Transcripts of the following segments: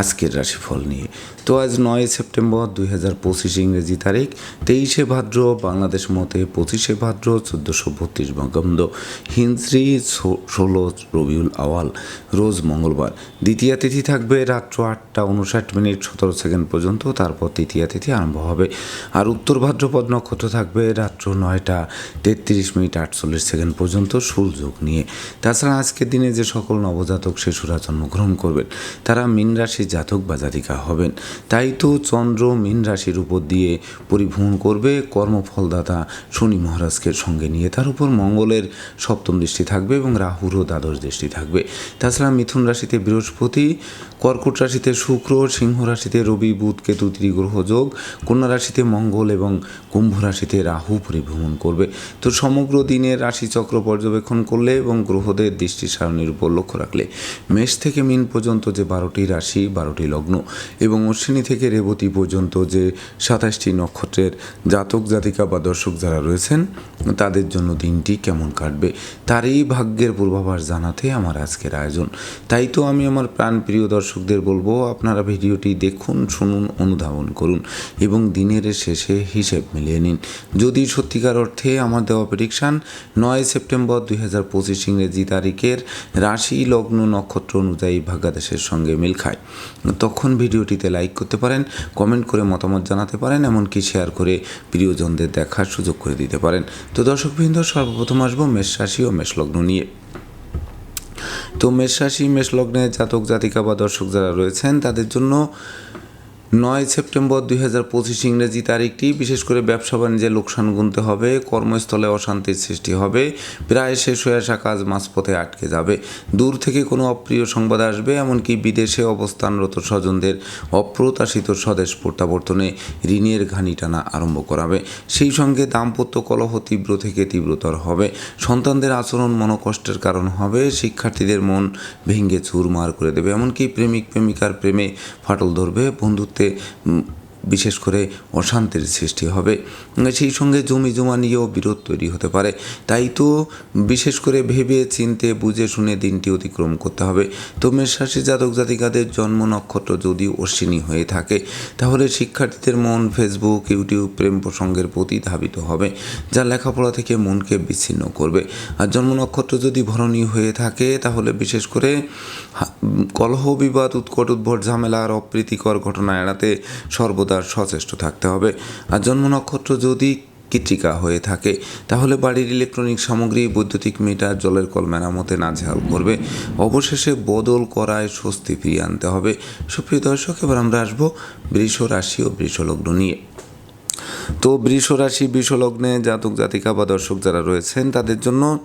আজকের রাশিফল নিয়ে। তো আজ নয় সেপ্টেম্বর দুই হাজার পঁচিশ ইংরেজি তারিখ, তেইশে ভাদ্র, বাংলাদেশ মতে পঁচিশে ভাদ্র, চোদ্দোশো বত্রিশ বঙ্গাব্দ। হিন্দ্রি ষোলো রবিউল আওয়াল, রোজ মঙ্গলবার। দ্বিতীয় তিথি থাকবে রাত্র আটটা উনষাট মিনিট সতেরো সেকেন্ড পর্যন্ত, তারপর তৃতীয় তিথি আরম্ভ হবে। আর উত্তর ভাদ্রপদ নক্ষত্র থাকবে রাত্র নয়টা তেত্রিশ মিনিট আটচল্লিশ সেকেন্ড পর্যন্ত সূর্যোগ নিয়ে। তাছাড়া আজকের দিনে যে সকল নবজাতক শিশুরা জন্মগ্রহণ করবেন, তারা মীন রাশি জাতক বা জাতিকা হবেন। তাই তো চন্দ্র মীন রাশির উপর দিয়ে পরিভ্রমণ করবে কর্মফলদাতা শনি মহারাজকে সঙ্গে নিয়ে। তার উপর মঙ্গলের সপ্তম দৃষ্টি থাকবে এবং রাহুরও দ্বাদশ দৃষ্টি থাকবে। তাছাড়া মিথুন রাশিতে বৃহস্পতি কর্কট রাশিতে শুক্র, সিংহ রাশিতে রবি, বুধ, কেতু, ত্রিগ্রহ যোগ, কন্যা রাশিতে মঙ্গল এবং কুম্ভ রাশিতে রাহু পরিভ্রমণ করবে। তো সমগ্র দিনের রাশিচক্র পর্যবেক্ষণ করলে এবং গ্রহদের দৃষ্টি সারণীর উপর লক্ষ্য রাখলে মেষ থেকে মিন পর্যন্ত যে বারোটি রাশি, বারোটি লগ্ন এবং অশ্বিনী থেকে রেবতী পর্যন্ত যে সাতাশটি নক্ষত্রের জাতক, জাতিকা বা দর্শক যারা রয়েছেন, তাদের জন্য দিনটি কেমন কাটবে, তারই ভাগ্যের পূর্বাভাস জানাতে আমার আজকের আয়োজন। তাই তো আমি আমার প্রাণপ্রিয় দর্শকদের বলব, আপনারা ভিডিওটি দেখুন, শুনুন, অনুধাবন করুন এবং দিনের শেষে হিসেব মিলিয়ে নিন। যদি সত্যিকার অর্থে আমার দেওয়া প্রেডিকশান নয় সেপ্টেম্বর দুই হাজার পঁচিশ ইংরেজি তারিখের রাশি লগ্ন নক্ষত্র অনুযায়ী ভাগ্যাদেশের সঙ্গে মিল খায়। তখন ভিডিওটিতে লাইক করতে পারেন কমেন্ট করে মতামত জানাতে পারেন, এমনকি শেয়ার করে প্রিয়জনদের দেখার সুযোগ করে দিতে পারেন। তো দর্শকবৃন্দ, সর্বপ্রথম আসব মেষ রাশি ও মেষ লগ্ন নিয়ে। তো মেষ রাশি মেষ লগ্নে জাতক জাতিকা বা দর্শক যারা রয়েছেন তাদের জন্য নয় সেপ্টেম্বর দুই হাজার পঁচিশ ইংরেজি তারিখটি, বিশেষ করে ব্যবসা বাণিজ্যে লোকসান গুনতে হবে, কর্মস্থলে অশান্তির সৃষ্টি হবে, প্রায় শেষ হয়ে আসা কাজ মাঝপথে আটকে যাবে। দূর থেকে কোনো অপ্রিয় সংবাদ আসবে, এমনকি বিদেশে অবস্থানরত স্বজনদের অপ্রত্যাশিত স্বদেশ প্রত্যাবর্তনে ঋণের ঘানি টানা আরম্ভ করাবে। সেই সঙ্গে দাম্পত্য কলহ তীব্র থেকে তীব্রতর হবে। সন্তানদের আচরণ মনোকষ্টের কারণ হবে, শিক্ষার্থীদের মন ভেঙে চুরমার করে দেবে, এমনকি প্রেমিক প্রেমিকার প্রেমে ফাটল ধরবে বন্ধুত্বে gente mm, বিশেষ করে অশান্তির সৃষ্টি হবে। সেই সঙ্গে জমি জমা নিয়েও বিরোধ তৈরি হতে পারে। তাই তো বিশেষ করে ভেবে, চিনতে, বুঝে, শুনে দিনটি অতিক্রম করতে হবে। তো মেষরাশি জাতক জাতিকাদের জন্ম নক্ষত্র যদি অশ্বিনী হয়ে থাকে, তাহলে শিক্ষার্থীদের মন ফেসবুক ইউটিউব প্রেম প্রসঙ্গের প্রতি ধাবিত হবে, যা লেখাপড়া থেকে মনকে বিচ্ছিন্ন করবে। আর জন্ম নক্ষত্র যদি ভরণী হয়ে থাকে, তাহলে বিশেষ করে কলহ, বিবাদ, উৎকট, উদ্ভট ঝামেলা আর অপ্রীতিকর ঘটনা এড়াতে সর্বদা সচেষ্ট থাকতে হবে। আর জন্ম নক্ষত্র যদি কৃত্রিকা হয়ে থাকে, তাহলে বাড়ির ইলেকট্রনিক সামগ্রী, বৈদ্যুতিক মিটার জলের কল মেরামতে নাজেহাল করবে। অবশেষে বদল করায় স্বস্তি ফিরিয়ে আনতে হবে। সুপ্রিয় দর্শক, এবার আমরা আসব বৃষ রাশি ও বৃষলগ্ন নিয়ে। তো বৃষ রাশি বৃষলগ্নে জাতক জাতিকা বা দর্শক যারা রয়েছেন, তাদের জন্য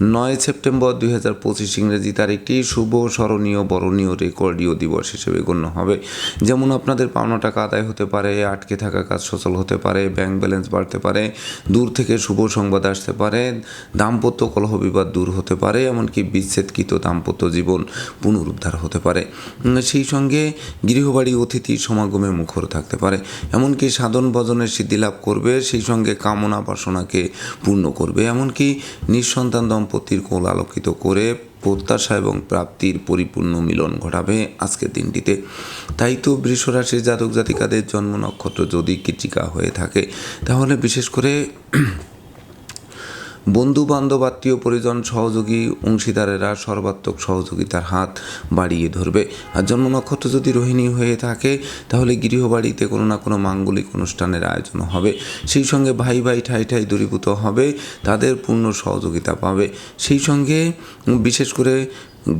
নয় সেপ্টেম্বর দুই হাজার পঁচিশ ইংরেজি তারিখটি শুভ স্মরণীয় বরণীয় রেকর্ডীয় দিবস হিসেবে গণ্য হবে। যেমন আপনাদের পাওনা টাকা আদায় হতে পারে, আটকে থাকা কাজ সচল হতে পারে, ব্যাংক ব্যালেন্স বাড়তে পারে, দূর থেকে শুভ সংবাদ আসতে পারে, দাম্পত্য কলহ বিবাদ দূর হতে পারে, এমনকি বিচ্ছেদকৃত দাম্পত্য জীবন পুনরুদ্ধার হতে পারে। সেই সঙ্গে গৃহবাড়ি অতিথি সমাগমে মুখর থাকতে পারে। এমনকি সাধন ভজনের সিদ্ধি লাভ করবে, সেই সঙ্গে কামনা বাসনাকে পূর্ণ করবে। এমনকি নিঃসন্তান দম্পতির কোল আলোকিত করে প্রত্যাশা এবং প্রাপ্তির পরিপূর্ণ মিলন ঘটাবে আজকের দিনটিতে। তাই তো বৃষরাশির জাতক জাতিকাদের জন্ম নক্ষত্র যদি কৃতিকা হয়ে থাকে, তাহলে বিশেষ করে বন্ধু বান্ধব আত্মীয়, পরিজন, সহযোগী, অংশীদারেরা সর্বাত্মক সহযোগিতার হাত বাড়িয়ে ধরবে। আর জন্ম নক্ষত্র যদি রোহিণী হয়ে থাকে, তাহলে গৃহবাড়িতে কোনো না কোনো মাঙ্গলিক অনুষ্ঠানের আয়োজন হবে। সেই সঙ্গে ভাই ভাই, ঠাই ঠাই দূরীভূত হবে, তাদের পূর্ণ সহযোগিতা পাবে। সেই সঙ্গে বিশেষ করে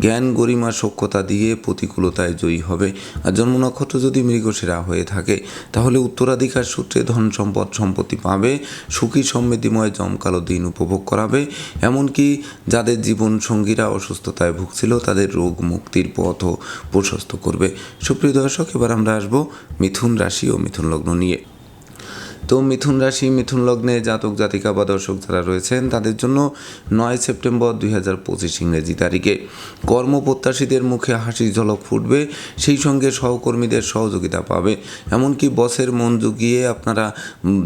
জ্ঞান গরিমা সক্ষতা দিয়ে প্রতিকূলতায় জয়ী হবে। আর জন্ম নক্ষত্র যদি মৃগশিরা হয়ে থাকে, তাহলে উত্তরাধিকার সূত্রে ধন সম্পদ সম্পত্তি পাবে, সুখী সমৃদ্ধিময় জমকালো দিন উপভোগ করাবে। এমনকি যাদের জীবন সঙ্গীরা অসুস্থতায় ভুগছিল, তাদের রোগ মুক্তির পথও প্রশস্ত করবে। সুপ্রিয় দর্শক, এবার আমরা আসব মিথুন রাশি ও মিথুন লগ্ন নিয়ে। তো মিথুন রাশি, মিথুন লগ্নে জাতক, জাতিকা বা দর্শক যারা রয়েছেন, তাদের জন্য নয় সেপ্টেম্বর দুই হাজার পঁচিশ ইংরেজি তারিখে। কর্মপ্রত্যাশীদের মুখে হাসির ঝলক ফুটবে, সেই সঙ্গে সহকর্মীদের সহযোগিতা পাবে। এমনকি বসের মন জুগিয়ে আপনারা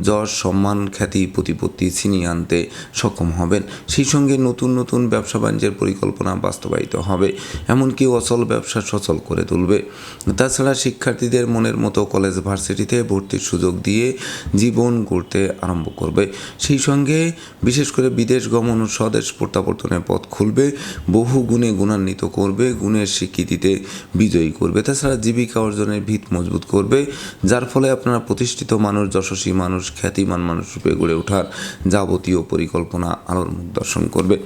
যশ, সম্মান, খ্যাতি, প্রতিপত্তি ছিনিয়ে আনতে সক্ষম হবেন। সেই সঙ্গে নতুন নতুন ব্যবসা বাণিজ্যের পরিকল্পনা বাস্তবায়িত হবে, এমনকি অচল ব্যবসা সচল করে তুলবে। তাছাড়া শিক্ষার্থীদের মনের মতো কলেজ ভার্সিটিতে ভর্তির সুযোগ দিয়ে জীবন গড়তে আরম্ভ করবে। সেই সঙ্গে বিশেষ করে বিদেশ গমন ও স্বদেশ প্রত্যাবর্তনের পথ খুলবে, বহু গুণে গুণান্বিত করবে, গুণের স্বীকৃতিতে বিজয়ী করবে। তাছাড়া জীবিকা অর্জনের ভিত মজবুত করবে, যার ফলে আপনারা প্রতিষ্ঠিত মানুষ, যশস্বী মানুষ, খ্যাতিমান মানুষ রূপে গড়ে ওঠার যাবতীয় পরিকল্পনা আলোর মুখ দর্শন করবে।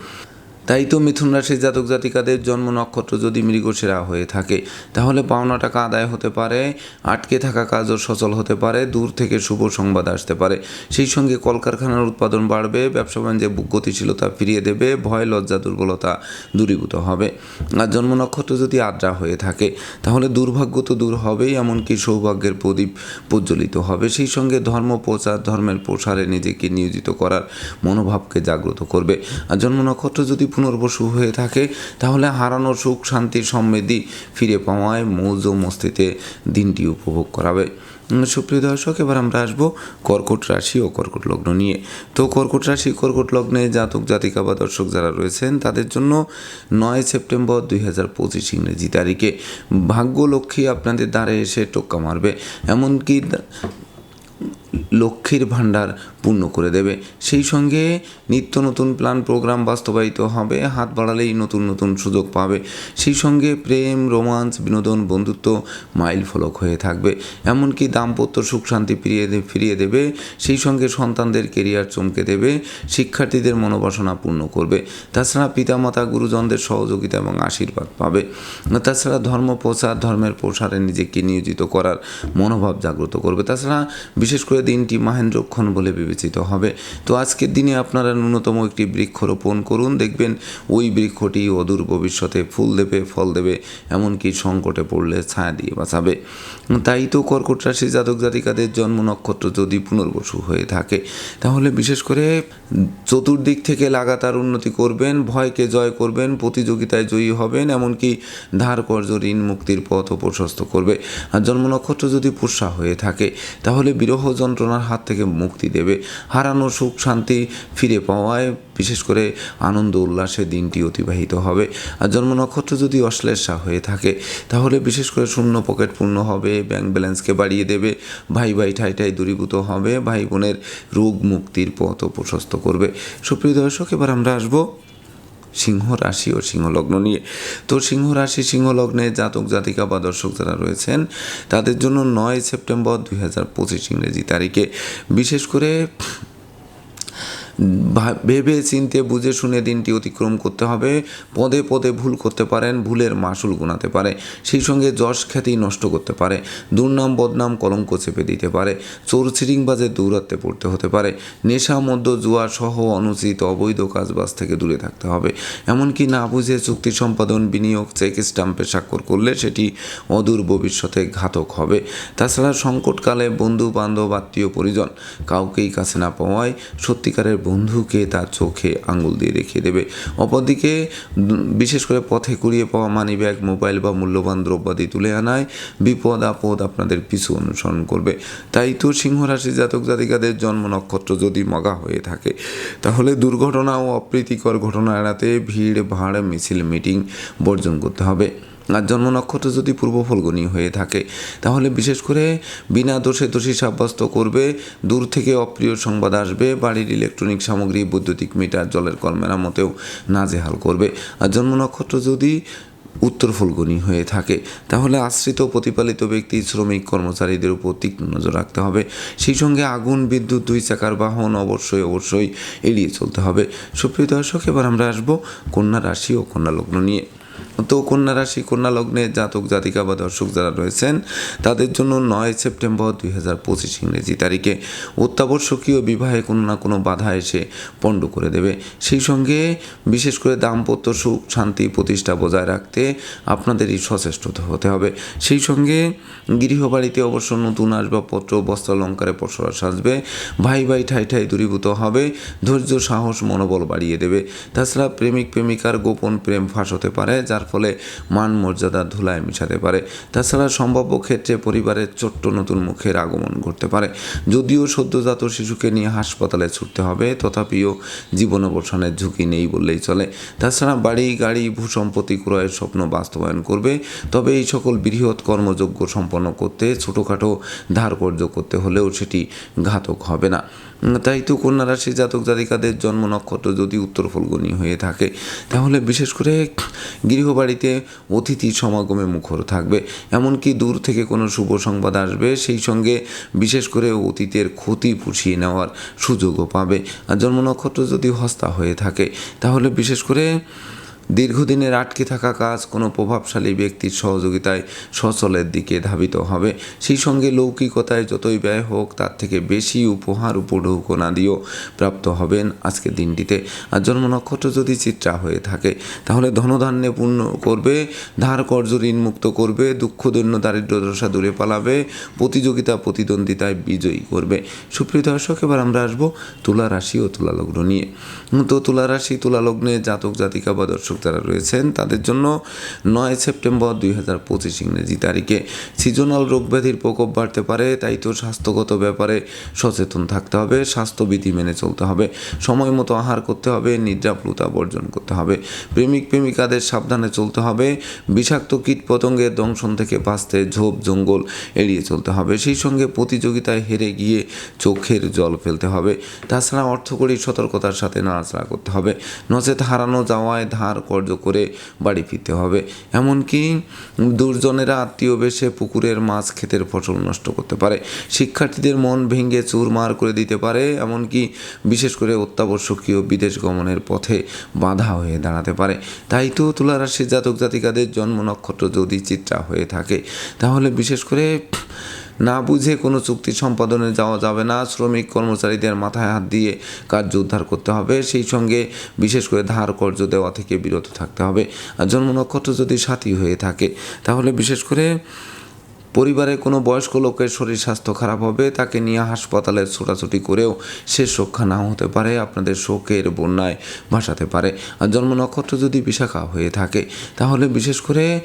তাই তো মিথুন রাশির জাতক জাতিকাদের জন্ম নক্ষত্র যদি মৃগশিরা হয়ে থাকে, তাহলে পাওনা টাকা আদায় হতে পারে, আটকে থাকা কাজও সচল হতে পারে, দূর থেকে শুভ সংবাদ আসতে পারে। সেই সঙ্গে কলকারখানার উৎপাদন বাড়বে, ব্যবসা বাণিজ্যে গতিশীলতা ফিরিয়ে দেবে, ভয়, লজ্জা, দুর্বলতা দূরীভূত হবে। আর জন্ম নক্ষত্র যদি আদ্রা হয়ে থাকে, তাহলে দুর্ভাগ্য তো দূর হবেই, এমনকি সৌভাগ্যের প্রদীপ প্রজ্বলিত হবে। সেই সঙ্গে ধর্ম প্রচার, ধর্মের প্রসারে নিজেকে নিয়োজিত করার মনোভাবকে জাগ্রত করবে। আর জন্ম নক্ষত্র যদি পুনর্বসু হয়ে থাকে, তাহলে হারানো সুখ, শান্তি, সমৃদ্ধি ফিরে পাওয়ায় মৌজ ও মস্তিতে দিনটি উপভোগ করাবে। সুপ্রিয় দর্শক, এবার আমরা আসব কর্কট রাশি ও কর্কট লগ্ন নিয়ে। তো কর্কট রাশি, কর্কট লগ্নে জাতক, জাতিকা বা দর্শক যারা রয়েছেন, তাদের জন্য নয় সেপ্টেম্বর দুই হাজার পঁচিশ ইংরেজি তারিখে ভাগ্য লক্ষ্মী আপনাদের দ্বারে এসে টোক্কা মারবে। এমনকি লক্ষ্মীর ভাণ্ডার পূর্ণ করে দেবে। সেই সঙ্গে নিত্য নতুন প্ল্যান প্রোগ্রাম বাস্তবায়িত হবে, হাত বাড়ালেই নতুন নতুন সুযোগ পাবে। সেই সঙ্গে প্রেম রোমান্স বিনোদন, বন্ধুত্ব মাইল ফলক হয়ে থাকবে। এমনকি দাম্পত্য সুখ শান্তি ফিরিয়ে ফিরিয়ে দেবে। সেই সঙ্গে সন্তানদের কেরিয়ার চমকে দেবে। শিক্ষার্থীদের মনোবাসনা পূর্ণ করবে। তাছাড়া পিতামাতা, গুরুজনদের সহযোগিতা এবং আশীর্বাদ পাবে। তাছাড়া ধর্ম প্রচার, ধর্মের প্রসারে নিজেকে নিয়োজিত করার মনোভাব জাগ্রত করবে। তাছাড়া বিশেষ করে দিনটি মাহেন্দ্রক্ষণ বলে বিবেচিত হবে। তো আজকের দিনে আপনারা ন্যূনতম একটি বৃক্ষ রোপণ করুন। দেখবেন ওই বৃক্ষটি অদূর ভবিষ্যতে ফুল দেবে, ফল দেবে, এমনকি সংকটে পড়লে ছায়া দিয়ে বাঁচাবে। তাই তো কর্কট রাশি জাতক জাতিকাদের জন্ম নক্ষত্র যদি পুনর্বসু হয়ে থাকে, তাহলে বিশেষ করে চতুর্দিক থেকে লাগাতার উন্নতি করবেন, ভয়কে জয় করবেন, প্রতিযোগিতায় জয়ী হবেন, এমনকি ধার কর্য ঋণ, মুক্তির পথও প্রশস্ত করবে। আর জন্ম নক্ষত্র যদি পুষা হয়ে থাকে, তাহলে বিরহ যন্ত্রণার হাত থেকে মুক্তি দেবে, হারানো সুখ শান্তি ফিরে পাওয়ায় বিশেষ করে আনন্দ উল্লাসে দিনটি অতিবাহিত হবে। আর জন্ম নক্ষত্র যদি অশ্লেষা হয়ে থাকে, তাহলে বিশেষ করে শূন্য পকেট পূর্ণ হবে ব্যাংক ব্যালেন্সকে বাড়িয়ে দেবে, ভাই ভাই ঠাই ঠাই দূরীভূত হবে, ভাই বোনের রোগ মুক্তির পথও প্রশস্ত করবে। সুপ্রিয় দর্শক, এবার আমরা আসব সিংহ রাশি ও সিংহ লগ্ন নিয়ে। তো সিংহ রাশি, সিংহ লগ্নে জাতক, জাতিকা বা দর্শক যারা রয়েছেন, তাদের জন্য নয় সেপ্টেম্বর দুই হাজার পঁচিশ ইংরেজি তারিখে। বিশেষ করে ভেবে চিনতে, বুঝে শুনে দিনটি অতিক্রম করতে হবে। পদে পদে ভুল করতে পারেন, ভুলের মাসুল গুনাতে পারে। সেই সঙ্গে যশ খ্যাতি নষ্ট করতে পারে। দুর্নাম, বদনাম, কলঙ্ক চেপে দিতে পারে। চোর চিরিংবাজের দৌরাত্মে পড়তে হতে পারে। নেশা, মদ্য, জুয়া সহ অনুচিত অবৈধ কাজবাজ থেকে দূরে থাকতে হবে। এমনকি না বুঝে চুক্তি সম্পাদন, বিনিয়োগ, চেক স্টাম্পে স্বাক্ষর করলে সেটি অদূর ভবিষ্যতে ঘাতক হবে। তাছাড়া সংকটকালে বন্ধু বান্ধব আত্মীয় পরিজন কাউকেই কাছে না পাওয়ায় সত্যিকারের বন্ধুকে তার চোখে আঙুল দিয়ে দেখিয়ে দেবে। অপরদিকে, বিশেষ করে পথে কুড়িয়ে পাওয়া মানি ব্যাগ মোবাইল বা মূল্যবান দ্রব্যাদি তুলে আনায় বিপদ আপদ আপনাদের পিছু অনুসরণ করবে। তাই তো সিংহ রাশি জাতক জাতিকাদের জন্ম নক্ষত্র যদি মগা হয়ে থাকে, তাহলে দুর্ঘটনা ও অপ্রীতিকর ঘটনা এড়াতে ভিড়, ভাড়, মিছিল, মিটিং বর্জন করতে হবে। আর জন্ম নক্ষত্র যদি পূর্ব ফলগুনি হয়ে থাকে, তাহলে বিশেষ করে বিনা দোষে দোষী সাব্যস্ত করবে, দূর থেকে অপ্রিয় সংবাদ আসবে, বাড়ির ইলেকট্রনিক সামগ্রী, বৈদ্যুতিক মিটার, জলের কল মেরামতেও নাজেহাল করবে। আর জন্ম নক্ষত্র যদি উত্তর ফলগুনি হয়ে থাকে, তাহলে আশ্রিত প্রতিপালিত ব্যক্তি, শ্রমিক, কর্মচারীদের উপর তীক্ষ্ণ নজর রাখতে হবে। সেই সঙ্গে আগুন, বিদ্যুৎ, দুই চাকার বাহন অবশ্যই অবশ্যই এড়িয়ে চলতে হবে। সুপ্রিয় দর্শক, এবার আমরা আসব কন্যা রাশি ও কন্যা লগ্ন নিয়ে। তো কন্যা রাশি, কন্যা লগ্নে জাতক, জাতিকা বা দর্শক যারা রয়েছেন, তাদের জন্য নয় সেপ্টেম্বর দুই হাজার পঁচিশ ইংরেজি তারিখে অত্যাবশ্যকীয় বিবাহে কোনো না কোনো বাধা এসে পণ্ড করে দেবে। সেই সঙ্গে বিশেষ করে দাম্পত্য সুখ, শান্তি প্রতিষ্ঠা বজায় রাখতে আপনাদেরই সচেষ্ট হতে হবে। সেই সঙ্গে গৃহবাড়িতে অবশ্য নতুন আসবাবপত্র বস্ত্রালঙ্কারে পসরা সাজবে, ভাই ভাই ঠাই ঠাই দূরীভূত হবে, ধৈর্য, সাহস, মনোবল বাড়িয়ে দেবে। তাছাড়া প্রেমিক, প্রেমিকার গোপন প্রেম ফাঁস হতে পারে, যার ফলে মান মর্যাদা ধুলায় মিশাতে পারে। তাছাড়া সম্ভাব্য ক্ষেত্রে পরিবারের ছোট্ট নতুন মুখের আগমন ঘটতে পারে। যদিও সদ্যজাত শিশুকে নিয়ে হাসপাতালে ছুটতে হবে, তথাপিও জীবন অবসানের ঝুঁকি নেই বললেই চলে। তাছাড়া বাড়ি, গাড়ি, ভূসম্পত্তি ক্রয়ের স্বপ্ন বাস্তবায়ন করবে। তবে এই সকল বৃহৎ কর্মযোগ্য সম্পন্ন করতে ছোটোখাটো ধার কর্য করতে হলেও সেটি ঘাতক হবে না। তাই তো কন্যা রাশি জাতক জাতিকাদের জন্ম নক্ষত্র যদি উত্তর ফলগুনি হয়ে থাকে, তাহলে বিশেষ করে গৃহবাড়িতে অতিথি সমাগমে মুখর থাকবে। এমনকি দূর থেকে কোনো শুভ সংবাদ আসবে, সেই সঙ্গে বিশেষ করে অতীতের ক্ষতি পুষিয়ে নেওয়ার সুযোগও পাবে। আর জন্ম নক্ষত্র যদি হস্তা হয়ে থাকে, তাহলে বিশেষ করে দীর্ঘদিনের আটকে থাকা কাজ কোনো প্রভাবশালী ব্যক্তির সহযোগিতায় সচলের দিকে ধাবিত হবে। সেই সঙ্গে লৌকিকতায় যতই ব্যয় হোক, তার থেকে বেশি উপহার উপঢৌকনা দিয়েও প্রাপ্ত হবেন আজকের দিনটিতে। আর জন্ম নক্ষত্র যদি চিত্রা হয়ে থাকে, তাহলে ধনধান্যে পূর্ণ করবে, ধার কর্য ঋণ মুক্ত করবে, দুঃখ, দৈন্য দারিদ্র দশা দূরে পালাবে, প্রতিযোগিতা, প্রতিদ্বন্দ্বিতায় বিজয়ী করবে। সুপ্রিয় দর্শক, এবার আমরা আসব তুলা রাশি ও তুলা লগ্ন নিয়ে। তো তুলা রাশি জাতক, জাতিকা বা দর্শক যারা রয়েছেন, তাদের জন্য নয় সেপ্টেম্বর দুই হাজার পঁচিশ ইংরেজি তারিখে সিজনাল রোগ ব্যাধির প্রকোপ বাড়তে পারে, তাই তো স্বাস্থ্যগত ব্যাপারে সচেতন থাকতে হবে, স্বাস্থ্যবিধি মেনে চলতে হবে, সময় মতো আহার করতে হবে নিদ্রাপ্লুতা বর্জন করতে হবে, প্রেমিক, প্রেমিকাদের সাবধানে চলতে হবে, বিষাক্ত কীট পতঙ্গের দংশন থেকে বাঁচতে ঝোপ, জঙ্গল এড়িয়ে চলতে হবে, সেই সঙ্গে প্রতিযোগিতায় হেরে গিয়ে চোখের জল ফেলতে হবে, তাছাড়া অর্থকরী সতর্কতার সাথে নাড়াচাড়া করতে হবে, নচেত হারানো যাওয়ায় ধার কর্য করে বাড়ি ফিরতে হবে। এমনকি দুর্জনেরা আত্মীয় বেশে পুকুরের মাছ ক্ষেতের ফসল নষ্ট করতে পারে। শিক্ষার্থীদের মন ভেঙে চুরমার করে দিতে পারে। এমনকি বিশেষ করে অত্যাবশ্যকীয় বিদেশ গমনের পথে বাধা হয়ে দাঁড়াতে পারে। তাই তো তুলা রাশির জাতক জাতিকাদের জন্ম নক্ষত্র যদি চিত্রা হয়ে থাকে, তাহলে বিশেষ করে না বুঝে কোনো চুক্তি সম্পাদনে যাওয়া যাবে না। শ্রমিক কর্মচারীদের মাথায় হাত দিয়ে কার্য উদ্ধার করতে হবে। সেই সঙ্গে বিশেষ করে ধার কর্য দেওয়া থেকে বিরত থাকতে হবে। আর জন্ম নক্ষত্র যদি সাথী হয়ে থাকে, তাহলে বিশেষ করে পরিবারে কোনো বয়স্ক লোকের শরীর স্বাস্থ্য খারাপ হবে। তাকে নিয়ে হাসপাতালে ছোটাছুটি করেও শেষ রক্ষা নাও হতে পারে, আপনাদের শোকের বন্যায় ভাসাতে পারে। আর জন্ম নক্ষত্র যদি বিশাখা হয়ে থাকে, তাহলে বিশেষ করে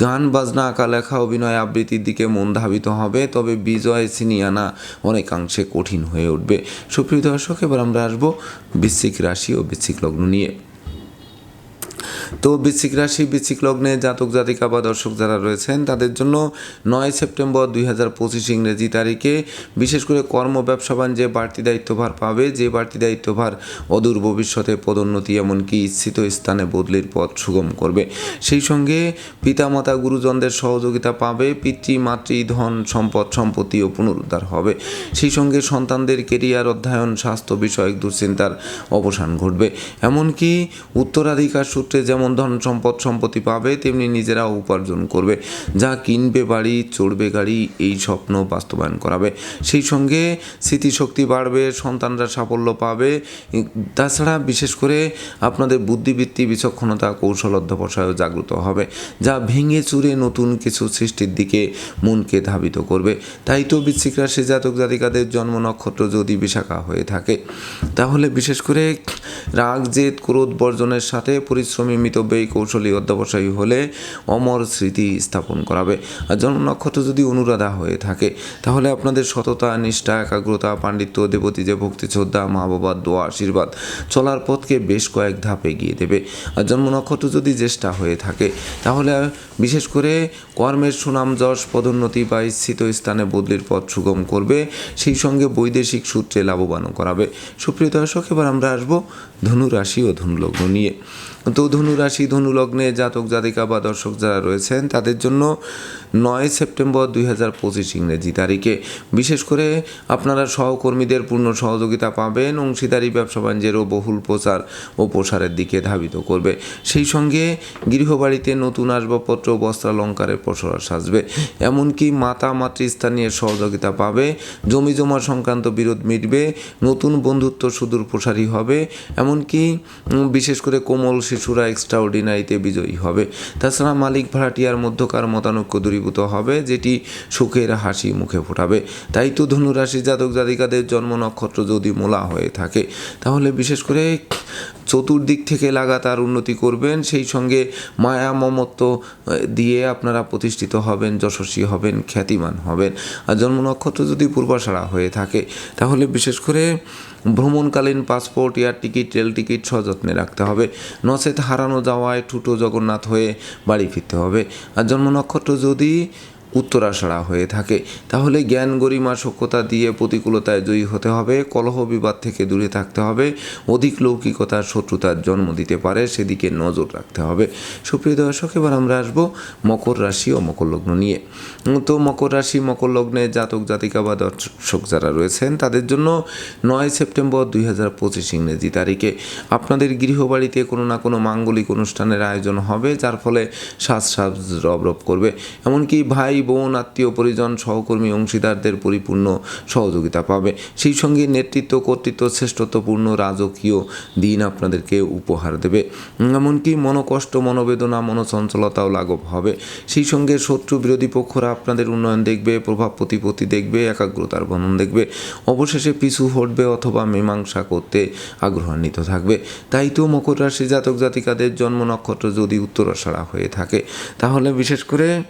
গান, বাজনা আঁকা লেখা অভিনয় আবৃত্তির দিকে মন ধাবিত হবে, তবে বিজয় ছিনিয়ে আনা অনেকাংশে কঠিন হয়ে উঠবে। সুপ্রিয় দর্শক, এবার আমরা আসব বৃশ্চিক রাশি ও বৃশ্চিক লগ্ন নিয়ে। তো বৃশ্চিক রাশি, বৃশ্চিক লগ্নে জাতক, জাতিকা বা দর্শক যারা রয়েছেন, তাদের জন্য নয় সেপ্টেম্বর দুই হাজার পঁচিশ ইংরেজি তারিখে বিশেষ করে কর্ম, ব্যবসা, বাণিজ্যে বাড়তি দায়িত্বভার পাবে। যে বাড়তি দায়িত্বভার অদূর ভবিষ্যতে পদোন্নতি এমনকি ইচ্ছিত স্থানে বদলির পথ সুগম করবে। সেই সঙ্গে পিতামাতা, গুরুজনদের সহযোগিতা পাবে। পিতৃ, মাতৃ, ধন, সম্পদ সম্পত্তি ও পুনরুদ্ধার হবে। সেই সঙ্গে সন্তানদের কেরিয়ার, অধ্যয়ন, স্বাস্থ্য বিষয়ক দুশ্চিন্তার অবসান ঘটবে। এমনকি উত্তরাধিকার সূত্রে যেমন ধন সম্পদ সম্পত্তি পাবে, তেমনি নিজেরাও উপার্জন করবে। যা কিনবে বাড়ি, চড়বে গাড়ি, এই স্বপ্ন বাস্তবায়ন করাবে। সেই সঙ্গে স্মৃতিশক্তি বাড়বে, সন্তানরা সাফল্য পাবে। তাছাড়া বিশেষ করে আপনাদের বুদ্ধিবৃত্তি, বিচক্ষণতা, কৌশল অধ্যবসায়ও জাগ্রত হবে, যা ভেঙে চুরে নতুন কিছু সৃষ্টির দিকে মনকে ধাবিত করবে। তাই তো বৃশ্চিক রাশি জাতক জাতিকাদের জন্ম নক্ষত্র যদি বিশাখা হয়ে থাকে, তাহলে বিশেষ করে রাগ, জেদ, ক্রোধ বর্জনের সাথে পরিশ্রমী মিতব্যয়ী কৌশলী অধ্যবসায়ী হলে অমর স্মৃতি স্থাপন করাবে। আর জন্ম নক্ষত্র যদি অনুরাধা হয়ে থাকে, তাহলে আপনাদের সততা, নিষ্ঠা, একাগ্রতা, পাণ্ডিত্য দেবতী যে ভক্তি, শ্রদ্ধা মা বাবার দোয়া, আশীর্বাদ চলার পথকে বেশ কয়েক ধাপ এগিয়ে দেবে। আর জন্ম নক্ষত্র যদি জ্যেষ্ঠা হয়ে থাকে, তাহলে বিশেষ করে কর্মের সুনাম, যশ, পদোন্নতি বা ইচ্ছিত স্থানে বদলির পথ সুগম করবে, সেই সঙ্গে বৈদেশিক সূত্রে লাভবানও করাবে। সুপ্রিয় দর্শক, এবার আমরা আসব ধনু রাশি ও ধনুলগ্ন নিয়ে। তো ধনু রাশি, ধনু লগ্নে জাতক, জাতিকা বা দর্শক যারা রয়েছেন, তাদের জন্য নয় সেপ্টেম্বর দুই হাজার পঁচিশ ইংরেজি তারিখে। বিশেষ করে আপনারা সহকর্মীদের পূর্ণ সহযোগিতা পাবেন, অংশীদারি, ব্যবসা বাণিজ্যেরও বহুল প্রচার ও প্রসারের দিকে ধাবিত করবে। সেই সঙ্গে গৃহবাড়িতে নতুন আসবাবপত্র, বস্ত্রালঙ্কারের প্রসার সাজবে। এমনকি মাতা, মাতৃস্থানীয় সহযোগিতা পাবে, জমি জমা সংক্রান্ত বিরোধ মিটবে, নতুন বন্ধুত্ব সুদূর প্রসারী হবে। এমনকি বিশেষ করে কোমল শিশুরা এক্সট্রা অর্ডিনারিতে বিজয়ী হবে। তাছাড়া মালিক ভাড়াটিয়ার মধ্যকার মতানৈক্য দূরীভূত হবে, যেটি সুখের হাসি মুখে ফোটাবে। তাই তো ধনুরাশি জাতক জাতিকাদের জন্ম নক্ষত্র যদি মোলা হয়ে থাকে, তাহলে বিশেষ করে চতুর্দিক থেকে লাগাতার উন্নতি করবেন। সেই সঙ্গে মায়া মমত্ব দিয়ে আপনারা প্রতিষ্ঠিত হবেন, যশস্বী হবেন, খ্যাতিমান হবেন। আর জন্ম নক্ষত্র যদি পূর্বাশাড়া হয়ে থাকে, তাহলে বিশেষ করে ভ্রমণকালীন passport, air ticket, rail ticket সযত্নে রাখতে হবে। নচেত হারানো যাওয়ায় ঠুটো জগন্নাথ হয়ে বাড়ি ফিরতে হবে। আর জন্ম নক্ষত্র যদি উত্তরাষাড়া হয়ে থাকে। তাহলে জ্ঞান গরিমা সক্ষতা দিয়ে প্রতিকূলতায় জয়ী হতে হবে, কলহ বিবাদ থেকে দূরে থাকতে হবে, অধিক লৌকিকতার শত্রুতার জন্ম দিতে পারে, সেদিকে নজর রাখতে হবে। সুপ্রিয় দর্শক, এবার আমরা আসব মকর রাশি ও মকর লগ্ন নিয়ে। তো মকর রাশি, মকর লগ্নে জাতক, জাতিকা বা দর্শক যারা রয়েছেন, তাদের জন্য নয় সেপ্টেম্বর দুই হাজার পঁচিশ ইংরেজি তারিখে আপনাদের গৃহবাড়িতে কোনো না কোনো মাঙ্গলিক অনুষ্ঠানের আয়োজন হবে, যার ফলে সাজ রব রব করবে। এমনকি ভাই বোন আত্মীয়, পরিজন, সহকর্মী, অংশীদারদের পরিপূর্ণ সহযোগিতা পাবে। সেই সঙ্গে নেতৃত্ব, কর্তৃত্ব, শ্রেষ্ঠত্বপূর্ণ রাজকীয় দিন আপনাদেরকে উপহার দেবে। এমনকি মনোকষ্ট, মনোবেদনা, মনোচঞ্চলতাও লাঘব হবে। সেই সঙ্গে শত্রু বিরোধী পক্ষরা আপনাদের উন্নয়ন দেখবে, প্রভাব প্রতিপত্তি দেখবে, একাগ্রতার বন্ধন দেখবে। অবশেষে পিছু হটবে অথবা মীমাংসা করতে আগ্রহান্বিত থাকবে। তাই তো মকর রাশি জাতক জাতিকাদের জন্ম নক্ষত্র যদি উত্তরাষাড়া হয়ে থাকে, তাহলে বিশেষ করে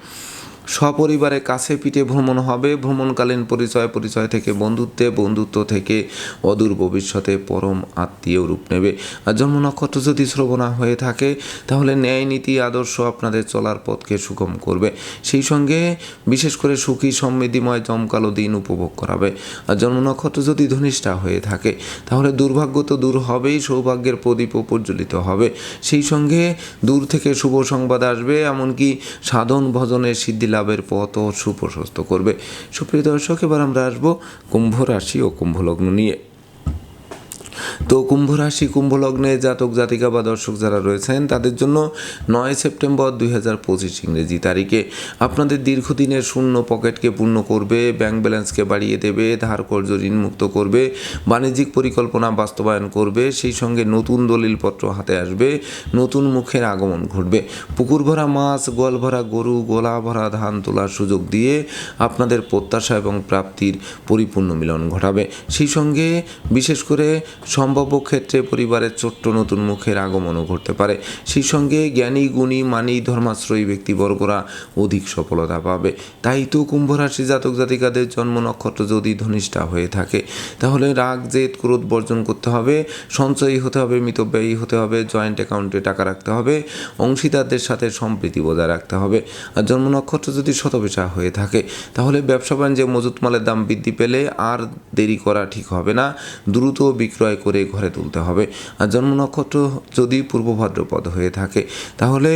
সপরিবারে কাছে পিঠে ভ্রমণ হবে। ভ্রমণকালীন পরিচয় পরিচয় থেকে বন্ধুত্বে, বন্ধুত্ব থেকে অদূর ভবিষ্যতে পরম আত্মীয় রূপ নেবে। আর জন্ম নক্ষত্র যদি শ্রবণা হয়ে থাকে, তাহলে ন্যায় নীতি, আদর্শ আপনাদের চলার পথকে সুগম করবে। সেই সঙ্গে বিশেষ করে সুখী, সমৃদ্ধিময়, জমকালো দিন উপভোগ করাবে। আর জন্ম নক্ষত্র যদি ধনিষ্ঠা হয়ে থাকে, তাহলে দুর্ভাগ্য তো দূর হবেই, সৌভাগ্যের প্রদীপও প্রজ্বলিত হবে। সেই সঙ্গে দূর থেকে শুভ সংবাদ আসবে, এমনকি সাধন ভজনের সিদ্ধি লাভের পথও সুপ্রশস্ত করবে। সুপ্রিয় দর্শক, এবার আমরা আসব কুম্ভ রাশি ও কুম্ভ লগ্ন নিয়ে। তো কুম্ভ রাশি, কুম্ভ লগ্নে জাতক, জাতিকা বা দর্শক যারা রয়েছেন, তাদের জন্য নয় সেপ্টেম্বর দুই হাজার পঁচিশ ইংরেজি তারিখে আপনাদের দীর্ঘদিনের শূন্য পকেটকে পূর্ণ করবে, ব্যাংক ব্যালেন্সকে বাড়িয়ে দেবে, ধার কর্য ঋণমুক্ত করবে, বাণিজ্যিক পরিকল্পনা বাস্তবায়ন করবে, সেই সঙ্গে নতুন দলিলপত্র হাতে আসবে, নতুন মুখের আগমন ঘটবে। পুকুর ভরা মাছ, গোয়াল ভরা গরু, গোলা ভরা ধান তোলার সুযোগ দিয়ে আপনাদের প্রত্যাশা এবং প্রাপ্তির পরিপূর্ণ মিলন ঘটাবে। সেই সঙ্গে বিশেষ করে সম্ভাব্য ক্ষেত্রে পরিবারের ছোট্ট নতুন মুখের আগমনও ঘটতে পারে। সেই সঙ্গে জ্ঞানী, গুণী, মানি, ধর্মাশ্রয়ী ব্যক্তিবর্গরা অধিক সফলতা পাবে। তাই তো কুম্ভ রাশি জাতক জাতিকাদের জন্ম নক্ষত্র যদি ধনিষ্ঠা হয়ে থাকে, তাহলে রাগ, জেদ, ক্রোধ বর্জন করতে হবে, সঞ্চয়ী হতে হবে, মিতব্যয়ী হতে হবে, জয়েন্ট অ্যাকাউন্টে টাকা রাখতে হবে, অংশীদারদের সাথে সম্প্রীতি বজায় রাখতে হবে। আর জন্ম নক্ষত্র যদি শতবেশা হয়ে থাকে, তাহলে ব্যবসা বাণিজ্যে মজুত মালের দাম বৃদ্ধি পেলে আর দেরি করা ঠিক হবে না। দ্রুত বিক্রয় করে ঘরে তুলতে হবে। আর জন্ম নক্ষত্র যদি পূর্ব ভাদ্রপদ হয়ে থাকে, তাহলে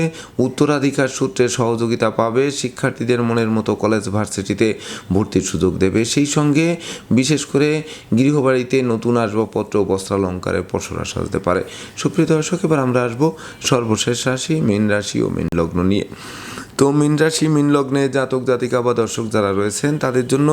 উত্তরাধিকার সূত্রে সহযোগিতা পাবে, শিক্ষার্থীদের মনের মতো কলেজ ভার্সিটিতে ভর্তির সুযোগ দেবে। সেই সঙ্গে বিশেষ করে গৃহবাড়িতে নতুন আসবাবপত্র বস্ত্রালঙ্কারের পসরা সাজতে পারে। সুপ্রিয় দর্শক, এবার আমরা আসব সর্বশেষ রাশি, মীন রাশি ও মীন লগ্ন নিয়ে। তো মিন রাশি, মিন লগ্নে জাতক, জাতিকা বা দর্শক যারা রয়েছেন, তাদের জন্য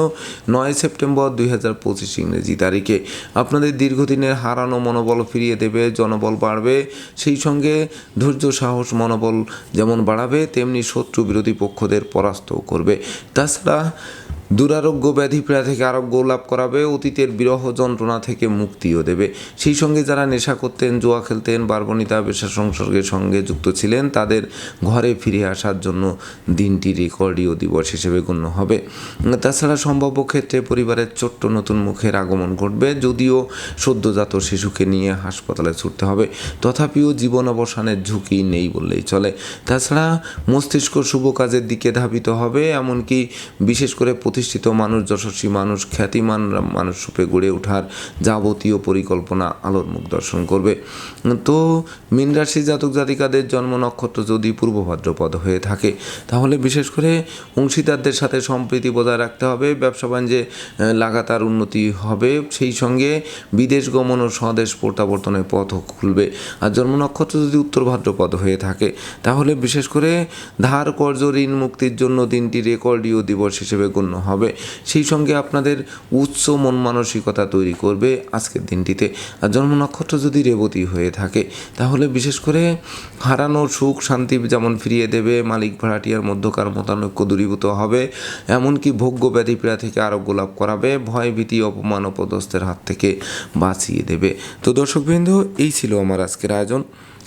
নয় সেপ্টেম্বর দুই হাজার পঁচিশ ইংরেজি তারিখে। আপনাদের দীর্ঘদিনের হারানো মনোবল ফিরিয়ে দেবে, জনবল বাড়বে। সেই সঙ্গে ধৈর্য, সাহস, মনোবল যেমন বাড়াবে, তেমনি শত্রু বিরোধী পক্ষদের পরাস্ত করবে। তাছাড়া দুরারোগ্য ব্যাধি পীড়া থেকে আরোগ্য লাভ করাবে, অতীতের বিরহ যন্ত্রণা থেকে মুক্তিও দেবে। সেই সঙ্গে যারা নেশা করতেন, জুয়া খেলতেন, বারবনিতা বেশা সংসর্গের সঙ্গে যুক্ত ছিলেন, তাদের ঘরে ফিরে আসার জন্য দিনটি রেকর্ডীয় দিবস হিসেবে গণ্য হবে। তাছাড়া সম্ভাব্য ক্ষেত্রে পরিবারের ছোট্ট নতুন মুখের আগমন ঘটবে, যদিও সদ্যজাত শিশুকে নিয়ে হাসপাতালে ছুটতে হবে। তথাপিও জীবন অবসানের ঝুঁকি নেই বললেই চলে। তাছাড়া মস্তিষ্ক শুভ কাজের দিকে ধাবিত হবে, এমনকি বিশেষ করে প্রতিষ্ঠা প্রতিষ্ঠিত মানুষ, যশস্বী মানুষ, খ্যাতিমান মানুষ রূপে গড়ে ওঠার যাবতীয় পরিকল্পনা আলোর মুখ দর্শন করবে। তো মীন রাশি জাতক জাতিকাদের জন্ম নক্ষত্র যদি পূর্ব ভাদ্রপদ হয়ে থাকে, তাহলে বিশেষ করে অংশীদারদের সাথে সম্প্রীতি বজায় রাখতে হবে, ব্যবসা বাণিজ্যে লাগাতার উন্নতি হবে, সেই সঙ্গে বিদেশ গমন ও স্বদেশ প্রত্যাবর্তনের পথও খুলবে। আর জন্ম নক্ষত্র যদি উত্তর ভাদ্রপদ হয়ে থাকে, তাহলে বিশেষ করে ধার কর্য ঋণ, মুক্তির জন্য দিনটি রেকর্ডীয় দিবস হিসেবে গণ্য হবে সেই সঙ্গে আপনাদের উচ্চ মন মানসিকতা তৈরি করবে আজকের দিনটিতে। আর জন্ম নক্ষত্র যদি রেবতী হয়ে থাকে, তাহলে বিশেষ করে হারানো সুখ, শান্তি যেমন ফিরিয়ে দেবে, মালিক ভাড়াটিয়ার মধ্যকার মতানৈক্য দূরীভূত হবে, এমনকি ভোগ্য ব্যাধি পীড়া থেকে আরোগ্য লাভ করাবে, ভয়, ভীতি, অপমান, অপদস্থের হাত থেকে বাঁচিয়ে দেবে। তো দর্শকবৃন্দ, এই ছিল আমার আজকের আয়োজন।